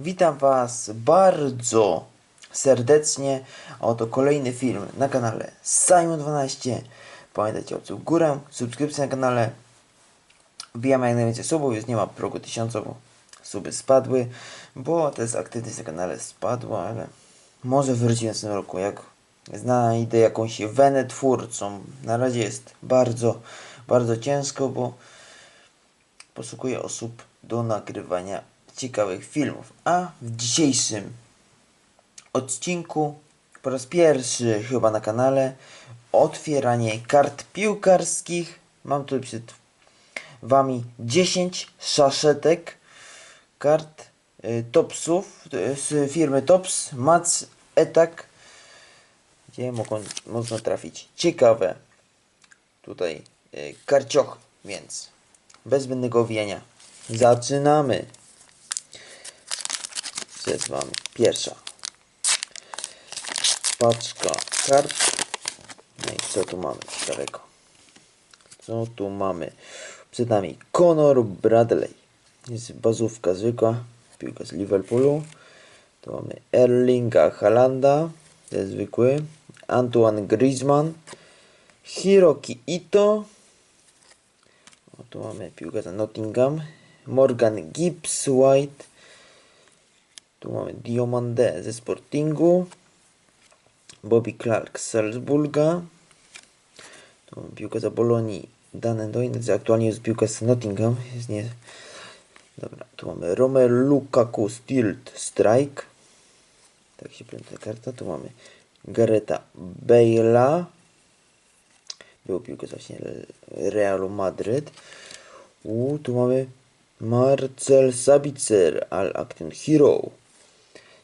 Witam Was bardzo serdecznie. Oto kolejny film na kanale Simon12. Pamiętajcie o górę, subskrypcja na kanale. Wbijamy jak najwięcej subów, już nie ma progu 1000, bo suby spadły, bo też aktywność na kanale spadła, ale może wróci w następnym roku, jak znajdę jakąś wenę twórcą. Na razie jest bardzo, bardzo ciężko, bo poszukuję osób do nagrywania ciekawych filmów. A w dzisiejszym odcinku po raz pierwszy chyba na kanale otwieranie kart piłkarskich. Mam tu przed Wami 10 szaszetek kart y, Topsów z firmy Tops Mac Etak gdzie mogą, można trafić ciekawe tutaj y, więc bez zbędnego owijania zaczynamy. Jest Wam pierwsza paczka kart. No i co tu mamy ciekawego? Co tu mamy? Przed nami Conor Bradley. Jest bazówka zwykła, piłka z Liverpoolu. Tu mamy Erlinga Halanda, jest zwykły. Antoine Griezmann. Hiroki Ito. O, tu mamy piłkę za Nottingham. Morgan Gibbs White. Tu mamy Diomande ze Sportingu. Bobby Clark z Salzburga. Tu mamy piłkę za Bolonii. Dan Doin, aktualnie jest piłka z Nottingham. Jest nie... Dobra, tu mamy Romelu Lukaku Stilt Strike. Tak się prezentuje karta. Tu mamy Gareta Bale'a. Był piłkę właśnie Realu Madryt. U, tu mamy Marcel Sabitzer, Al Action Hero.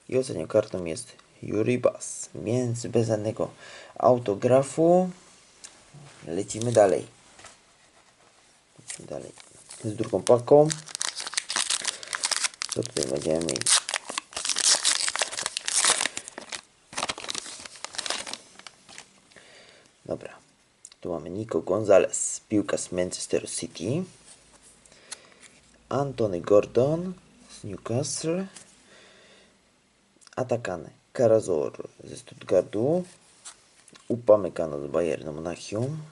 I ostatnią kartą jest Juribas. Więc bez żadnego autografu lecimy dalej. Lecimy dalej. Z drugą paką. Co tutaj będziemy mieli? Dobra. Tu mamy Nico Gonzalez, piłka z Manchester City. Antony Gordon z Newcastle. Atakany Karazor ze Stuttgartu. Upamecano z Bayernu Monachium.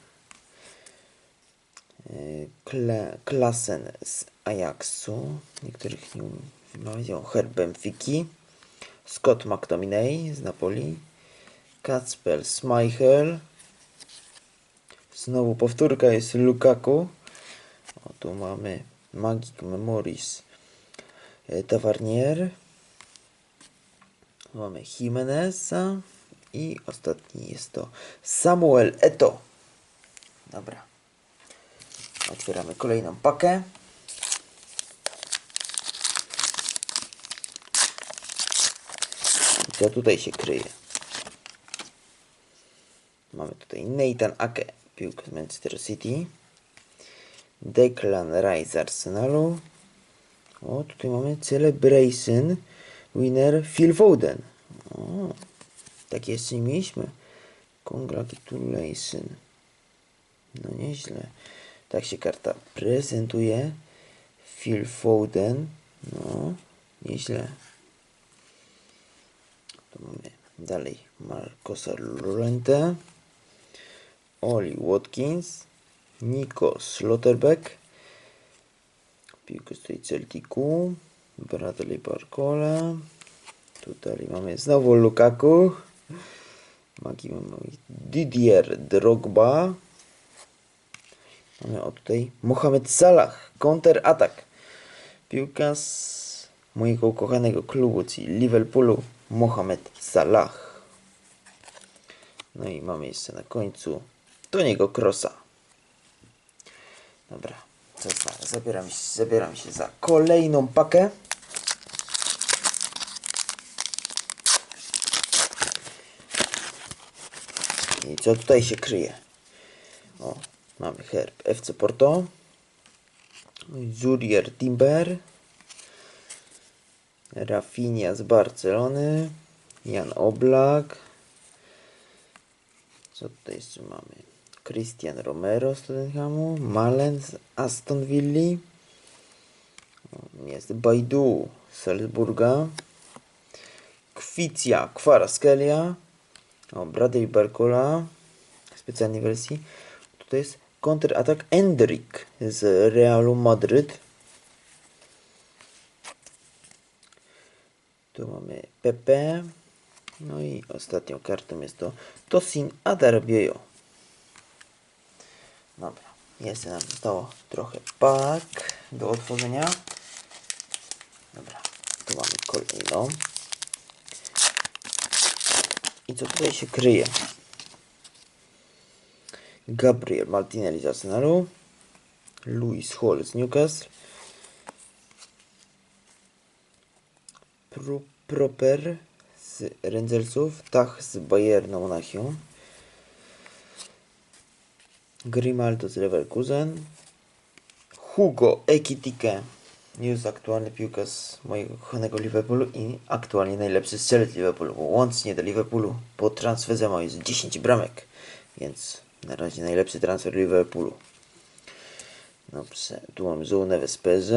Kle, Klasen z Ajaxu. Niektórych nie wymawiał. Herb Benfiki. Scott McTominay z Napoli. Kacper Schmeichel. Znowu powtórka jest Lukaku. O, tu mamy Magic Memories e, Tawarnier. Mamy Jimeneza. I ostatni jest to Samuel Eto. Dobra. Otwieramy kolejną pakę. Co tutaj się kryje? Mamy tutaj Nathan Ake, piłka z Manchester City. Declan Rice z Arsenalu. O, tutaj mamy Celebration winner Phil Foden. O, tak jeszcze nie mieliśmy. Congratulation. No nieźle. Tak się karta prezentuje. Phil Foden. No, nieźle. Mamy dalej Marcosa Lorente. Oli Watkins. Nico Slotterbeck. Piłkę stoi Celticu. Bradley Barcola. Tutaj mamy znowu Lukaku. Didier Drogba. Mamy o tutaj Mohamed Salah. Counter atak. Piłka z mojego ukochanego klubu, czyli Liverpoolu. Mohamed Salah. No i mamy jeszcze na końcu Toniego Krosa. Dobra, to za- zabieram zabieram się za kolejną pakę. I co tutaj się kryje? O, mamy herb FC Porto. Jurier Timber. Rafinha z Barcelony. Jan Oblak. Co tutaj jeszcze mamy? Christian Romero z Tottenhamu. Malen z Aston Villa. Jest Baidu z Salzburga. Kwicia Kwaraskelia. O, Bradley Barcola. W specjalnej wersji. Tutaj jest kontratak Endrick z Realu Madryt. Tu mamy Pepe. No i ostatnią kartą jest to Tosin Adarbiojo. Dobra, jeszcze nam zostało trochę pak do otworzenia. Dobra, tu mamy kolejną. I co tutaj się kryje? Gabriel Martinelli z Arsenalu. Louis Hall z Newcastle. Pro, Proper z Rangersów. Tach z Bayernu Monachium. Grimaldo z Leverkusen. Hugo Ekitike. News aktualny piłka z mojego kochanego Liverpoolu i aktualnie najlepszy strzelec Liverpoolu, łącznie do Liverpoolu po transferze ma już 10 bramek, więc na razie najlepszy transfer Liverpoolu. Dobrze, tu mam Joe Neves z PSG,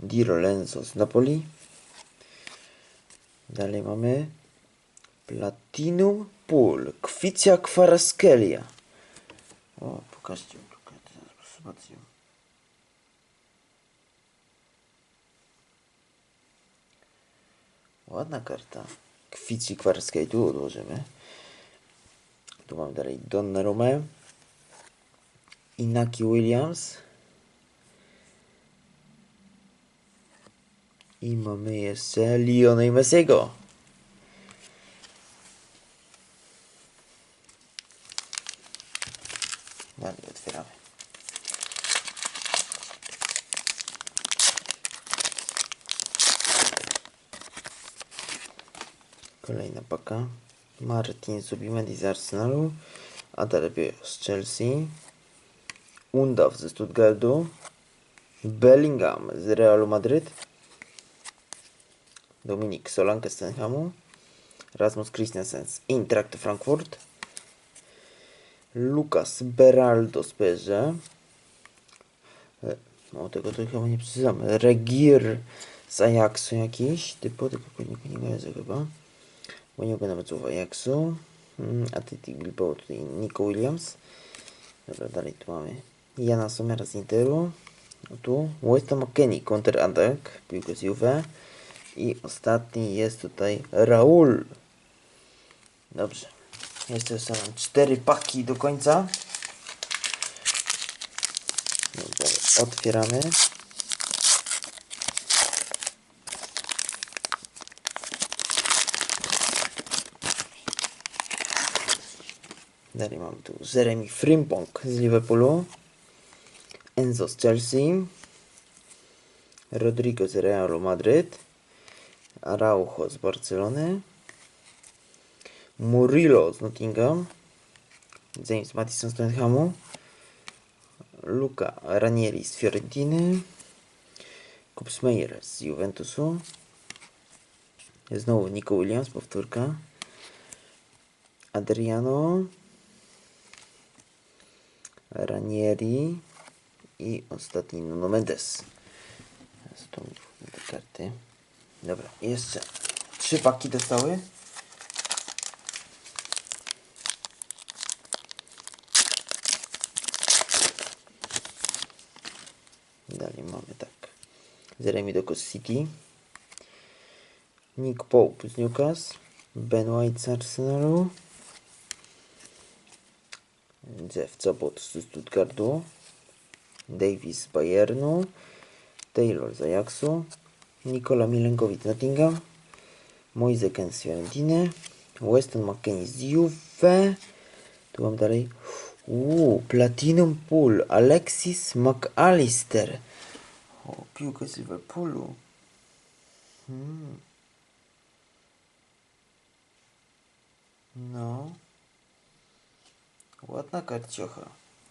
Di Lorenzo z Napoli. Dalej mamy Platinum Pool, Kwicia Kwaraskelia. O, pokażcie ją tutaj, zobaczcie ją. Ładna karta. Kwicik warskiej tu odłożymy. Tu mamy dalej Donnarumma. Inaki Williams. I mamy jeszcze Leona i Messiego. Otwieramy. Kolejna paka. Martin Zubimendi z Arsenalu. Adelbio z Chelsea. Undaw ze Stuttgartu. Bellingham z Realu Madryt. Dominik Solanke z Tenhamu. Rasmus Christensen z Eintracht Frankfurt. Lukas Beraldo z PSG. E, No tego to chyba nie przeczytamy. Regir z Ajaxu jakiś. Typu, tylko nie, nie kojarzę chyba. Bo nie oglądam meczów Ajaxu. Mm, Atletic Bilbao tutaj Nico Williams. Dobra, dalej tu mamy Jana Somera z Interu. No tu Weston McKennie, counter-attack, piłkę z Juve. I ostatni jest tutaj Raul. Dobrze. Jeszcze są cztery paki do końca. Dobra, otwieramy. Dalej mamy tu Jeremy Frimpong z Liverpoolu. Enzo z Chelsea. Rodrigo z Realu Madryt. Araujo z Barcelony. Murillo z Nottingham. James Maddison z Tottenhamu. Luca Ranieri z Fiorentiny. Kupsmeyer z Juventusu. Znowu Nico Williams, powtórka. Adriano. Ranieri. I ostatni Nuno Mendes. Te karty. Dobra, jeszcze trzy paki dostały. Dalej mamy tak. Jeremy Docos City. Nick Pope z Newcastle. Ben White z Arsenalu. Jeff Zabot z Stuttgartu. Davis z Bayernu. Taylor z Ajaxu. Nikola Milenkowicz z Nottingham. Moise Ken z Fiorentiny. Weston McKennie z Juve. Tu mam dalej. Uuu, Platinum Pool. Alexis McAllister. O, piłkę z Liverpoolu. Hmm. No. Ładna karciocha.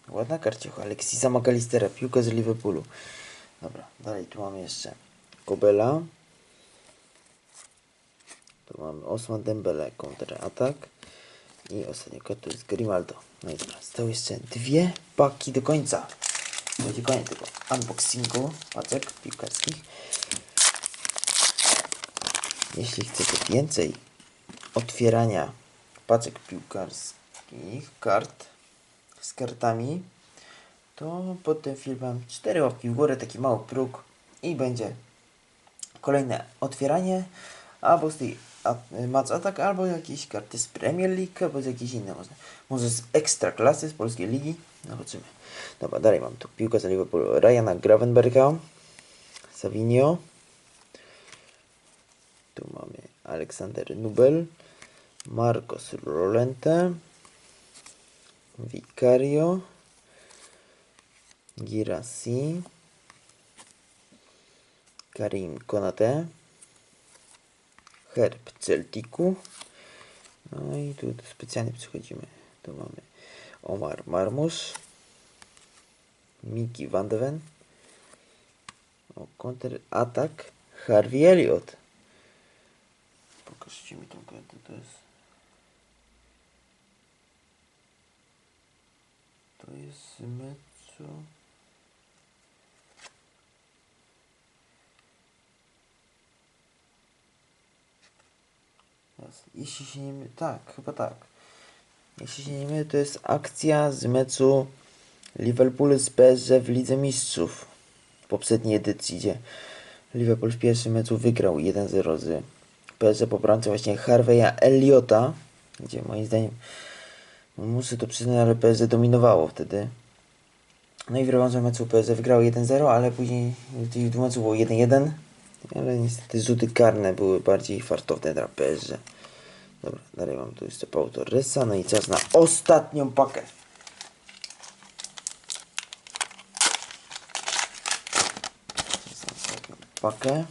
Ładna karciocha. Alexisa McAllistera. Piłka z Liverpoolu. Dobra, dalej tu mamy jeszcze Kobela. Tu mamy Osman Dembele, kontratak. I ostatnia karta to jest Grimaldo. No i dobra, zostały jeszcze dwie paki do końca. Będzie koniec tego unboxingu paczek piłkarskich. Jeśli chcecie więcej otwierania paczek piłkarskich, kart z kartami, to pod tym filmem 4 łapki w górę, taki mały próg i będzie kolejne otwieranie albo z tej a- Match Attack, albo jakieś karty z Premier League, albo z jakiejś innej może, może z ekstra klasy, z polskiej ligi. Zobaczymy. Dobra, dalej mam tu piłkę z Liverpoolu Ryana Gravenberga, Savinio. Tu mamy Aleksander Nubel, Marcos Rolente, Vicario, Girassi, Karim Konate, Herb Celticu. No i tu specjalnie przychodzimy. Tu mamy Omar Marmus, Miki Van de Ven, o atak Harvey Elliott. Pokażcie mi tą kartę, to jest to jest z Teraz, Jeśli się nie mylę, tak, chyba tak. Jeśli się nie mylę, to jest akcja z meczu Liverpool z PSG w Lidze Mistrzów w poprzedniej edycji, gdzie Liverpool w pierwszym meczu wygrał 1-0 z PSG po bramce właśnie Harveya Elliotta, gdzie moim zdaniem muszę to przyznać, ale PSG dominowało wtedy. No i w rewanżu meczu PSG wygrał 1-0, ale później w meczu było 1-1. Ale niestety rzuty karne były bardziej fartowne dla PSG. Dobra, dalej mam tu jeszcze Pau Torresa, no i czas na ostatnią pakę. Ostatnią pakę.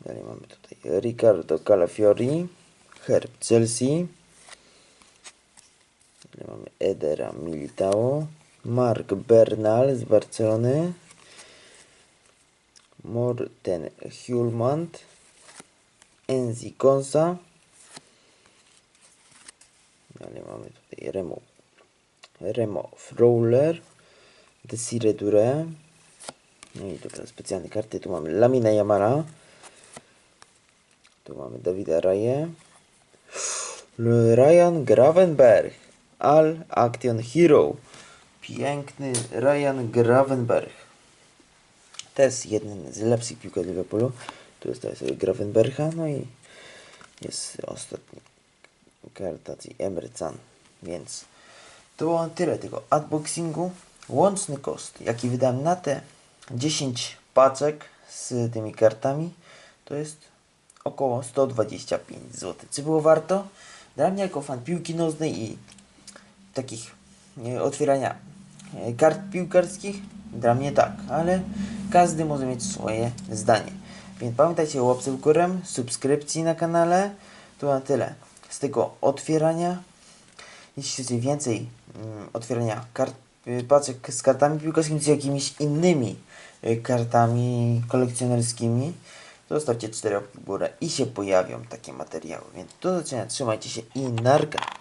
Dalej mamy tutaj Ricardo Calafiori, Herb Chelsea. Dalej mamy Edera Militao, Mark Bernal z Barcelony. Morten Hulmand, Enzi Konsa. Dalej mamy tutaj Remo, Remo Fowler, Desire Dure. No i tutaj specjalne karty. Tu mamy Lamina Yamara. Tu mamy Dawida Raje. Ryan Gravenberg. Al Action Hero. Piękny Ryan Gravenberg. To jest jeden z lepszych piłkarzy Liverpoolu. Tu jest sobie Gravenbercha, no i jest ostatni karta, czyli Emre Can. Więc to było tyle tego unboxingu. Łączny koszt, jaki wydałem na te 10 paczek z tymi kartami, to jest około 125 zł. Czy było warto? Dla mnie jako fan piłki nożnej i takich otwierania e, kart piłkarskich, dla mnie tak, ale każdy może mieć swoje zdanie. Więc pamiętajcie o łapce w górę, subskrypcji na kanale. To na tyle z tego otwierania. Jeśli chcecie więcej mm, otwierania kart, y, paczek z kartami piłkarskimi, czy jakimiś innymi y, kartami kolekcjonerskimi, to zostawcie 4 łapki w górę i się pojawią takie materiały. Więc do zobaczenia, trzymajcie się i narka.